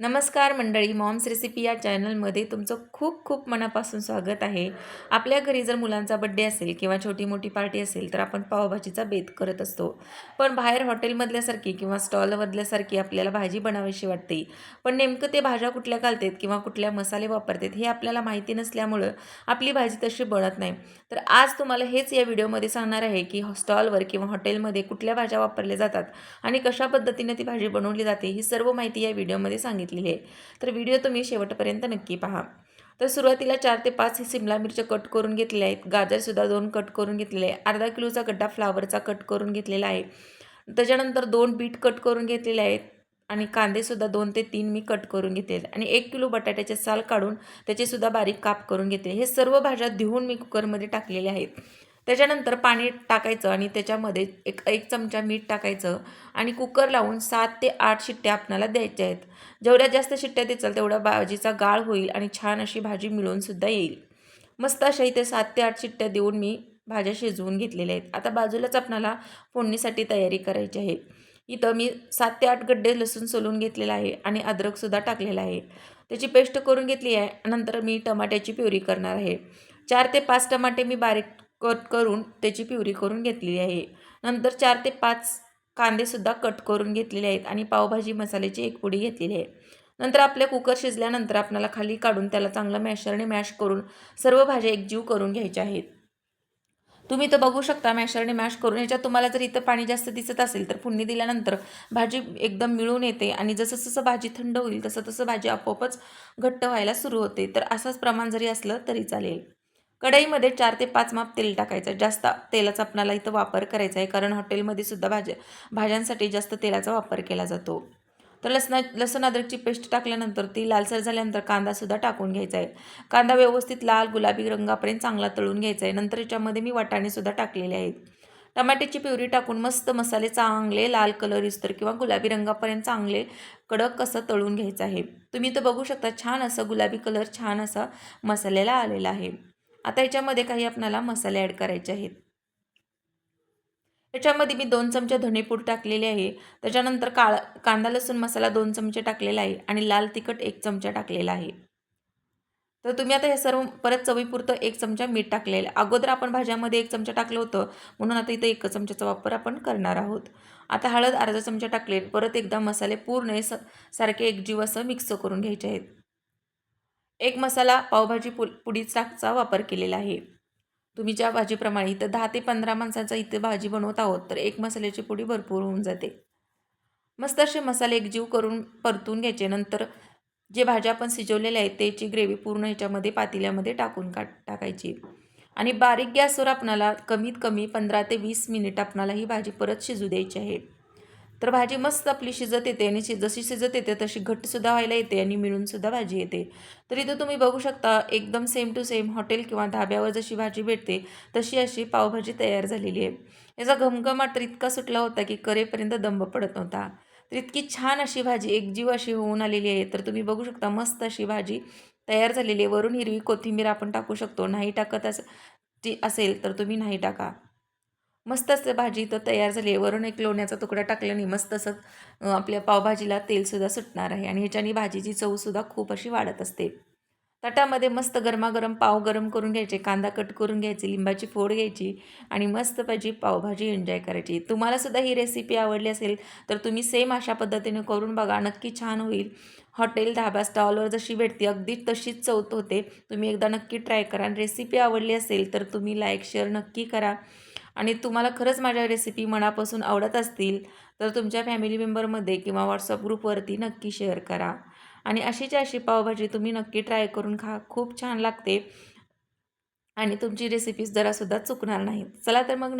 नमस्कार मंडळी moms recipe या चॅनलमध्ये तुमचं खूप खूप मनापासून स्वागत आहे. आपल्या घरी जर मुलांचा बड्डे असेल किंवा छोटी मोठी पार्टी असेल तर आपण पावभाजीचा बेत करत असतो. पण बाहेर हॉटेलमधल्यासारखी किंवा स्टॉलमधल्यासारखी आपल्याला भाजी बनावीशी वाटते. पण नेमकं ते भाज्या कुठल्या घालतात किंवा कुठल्या मसाले वापरतात हे आपल्याला माहिती नसल्यामुळं आपली भाजी तशी बनत नाही. तर आज तुम्हाला हेच या व्हिडिओमध्ये सांगणार आहे की स्टॉलवर किंवा हॉटेलमध्ये कुठल्या भाज्या वापरल्या जातात आणि कशा पद्धतीने ती भाजी बनवली जाते ही सर्व माहिती या व्हिडिओमध्ये सांगितली आहे तर व्हिडिओ तुम्ही शेवटपर्यंत नक्की पहा. तर सुरुवातीला चार ते पाच सिमला मिरच्या कट करून घेतलेल्या आहेत. गाजरसुद्धा दोन कट करून घेतलेले आहे अर्धा किलोचा गड्डा फ्लावरचा कट करून घेतलेला आहे. त्याच्यानंतर दोन बीट कट करून घेतलेले आहेत. आणि कांदेसुद्धा दोन ते तीन मी कट करून घेतले आणि एक किलो बटाट्याचे साल काढून त्याचेसुद्धा बारीक काप करून घेतले हे सर्व भाज्या धुवून मी कुकरमध्ये टाकलेले आहेत. त्याच्यानंतर पाणी टाकायचं आणि त्याच्यामध्ये एक एक चमचा मीठ टाकायचं आणि कुकर लावून सात ते आठ शिट्ट्या आपणाला द्यायच्या आहेत. जेवढ्या जास्त शिट्ट्या देचाल तेवढ्या भाजीचा गाळ होईल आणि छान अशी भाजी मिळूनसुद्धा येईल. मस्त अशा इथे सात ते आठ शिट्ट्या देऊन मी भाज्या शिजवून घेतलेल्या आहेत. आता बाजूलाच आपणाला फोडणीसाठी तयारी करायची आहे. इथं मी सात ते आठ गड्डे लसूण सोलून घेतलेला आहे आणि अद्रकसुद्धा टाकलेला आहे. त्याची पेस्ट करून घेतली आहे. नंतर मी टमाट्याची प्युरी करणार आहे. चार ते पाच टमाटे मी बारीक कट करून त्याची प्युरी करून घेतलेली आहे. नंतर चार ते पाच कांदेसुद्धा कट करून घेतलेले आहेत आणि पावभाजी मसाल्याची एक पुडी घेतलेली आहे. नंतर आपल्या कुकर शिजल्यानंतर आपल्याला खाली काढून त्याला चांगलं मॅशरने मॅश करून सर्व भाज्या एकजीव करून घ्यायच्या आहेत. तुम्ही तर बघू शकता मॅशरने मॅश करून. याच्यात तुम्हाला जर इथं पाणी जास्त दिसत असेल तर फोडणी दिल्यानंतर भाजी एकदम मिळून येते आणि जसं जसं भाजी थंड होईल तसं तसं भाजी आपोआपच घट्ट व्हायला सुरू होते. तर असंच प्रमाण जरी असलं तरी चालेल. कढईमध्ये चार ते पाच माप तेल टाकायचं. जास्त तेलाचा आपणाला इथं वापर करायचा आहे कारण हॉटेलमध्ये सुद्धा भाज्या भाज्यांसाठी जास्त तेलाचा वापर केला जातो. तर लसणा लसण अद्रकची पेस्ट टाकल्यानंतर ती लालसर झाल्यानंतर कांदासुद्धा टाकून घ्यायचा आहे. कांदा व्यवस्थित लाल गुलाबी रंगापर्यंत चांगला तळून घ्यायचा आहे. नंतर याच्यामध्ये मी वाटाणेसुद्धा टाकलेले आहेत. टमाट्याची प्युरी टाकून मस्त मसाले चांगले लाल कलर इस्तर किंवा गुलाबी रंगापर्यंत चांगले कडक कसं तळून घ्यायचं आहे. तुम्ही तर बघू शकता छान असं गुलाबी कलर छान असा मसाल्याला आलेला आहे. आता याच्यामध्ये काही आपणाला मसाले ॲड करायचे आहेत. याच्यामध्ये मी दोन चमचे धणेपूड टाकलेले आहे. त्याच्यानंतर काळ कांदा लसूण मसाला दोन चमचे टाकलेला आहे आणि लाल तिखट एक चमचा टाकलेला आहे. तर तुम्ही आता हे सर्व परत चवीपुरतं एक चमचा मीठ टाकलेलं आहे. अगोदर आपण भाज्यामध्ये एक चमचा टाकलं होतं. म्हणून आता इथं एक चमच्याचा वापर आपण करणार आहोत. आता हळद अर्धा चमचा टाकले परत एकदा मसाले पूर्ण स सारखे एकजीव असं मिक्स करून घ्यायचे आहेत. एक मसाला पावभाजी पु पुडीचाचा वापर केलेला आहे. तुम्ही ज्या भाजीप्रमाणे इथं दहा ते पंधरा माणसांचा इथं भाजी बनवत आहोत तर एक मसाल्याची पुडी भरपूर होऊन जाते. मस्त असे मसाले एकजीव करून परतून घ्यायचे नंतर जे भाज्या आपण शिजवलेल्या आहेत त्याची ग्रेव्ही पूर्ण ह्याच्यामध्ये पातेल्यामध्ये टाकून का टाकायची. आणि बारीक गॅसवर आपणाला कमीत कमी पंधरा ते वीस मिनिट आपणाला ही भाजी परत शिजू द्यायची आहे. तर भाजी मस्त आपली शिजत येते आणि शि जशी शिजत येते तशी घट्टसुद्धा व्हायला येते आणि मिळूनसुद्धा भाजी येते. तर इथं तुम्ही बघू शकता एकदम सेम टू सेम हॉटेल किंवा धाब्यावर जशी भाजी भेटते तशी अशी पावभाजी तयार झालेली आहे. याचा घमघमाट तर इतका सुटला होता की करेपर्यंत दंब पडत नव्हता. तर इतकी छान अशी भाजी एकजीव अशी होऊन आलेली आहे. तर तुम्ही बघू शकता मस्त अशी भाजी तयार झालेली आहे. वरून हिरवी कोथिंबीर आपण टाकू शकतो. नाही टाकत अस ती असेल तर तुम्ही नाही टाका. मस्त असं भाजी तर तयार झाली आहे. वरून एक लोण्याचा तुकडा टाकल्याने मस्त असं आपल्या पावभाजीला तेलसुद्धा सुटणार आहे. आणि ह्याच्याने भाजीची चवसुद्धा खूप अशी वाढत असते. ताटामध्ये मस्त गरमागरम पाव गरम करून घ्यायचे कांदा कट करून घ्यायची लिंबाची फोड घ्यायची आणि मस्त पाहिजे पावभाजी एन्जॉय करायची. तुम्हालासुद्धा ही रेसिपी आवडली असेल तर तुम्ही सेम अशा पद्धतीने करून बघा. नक्की छान होईल. हॉटेल धाबा स्टॉलवर जशी भेटते अगदी तशीच चवत होते. तुम्ही एकदा नक्की ट्राय करा. आणि रेसिपी आवडली असेल तर तुम्ही लाईक शेअर नक्की करा. आणि तुम्हाला खरंच माझ्या रेसिपी मनापासून आवडत असतील तर तुमच्या फॅमिली मेंबरमध्ये किंवा व्हॉट्सअप ग्रुपवरती नक्की शेअर करा. आणि अशीची अशी पावभाजी तुम्ही नक्की ट्राय करून खा खूप छान लागते. आणि तुमची रेसिपीज जरासुद्धा चुकणार नाहीत. चला तर मग